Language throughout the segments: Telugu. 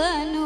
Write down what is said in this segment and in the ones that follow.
Bueno.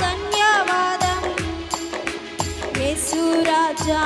ధన్యవాదం. యేసు రాజా.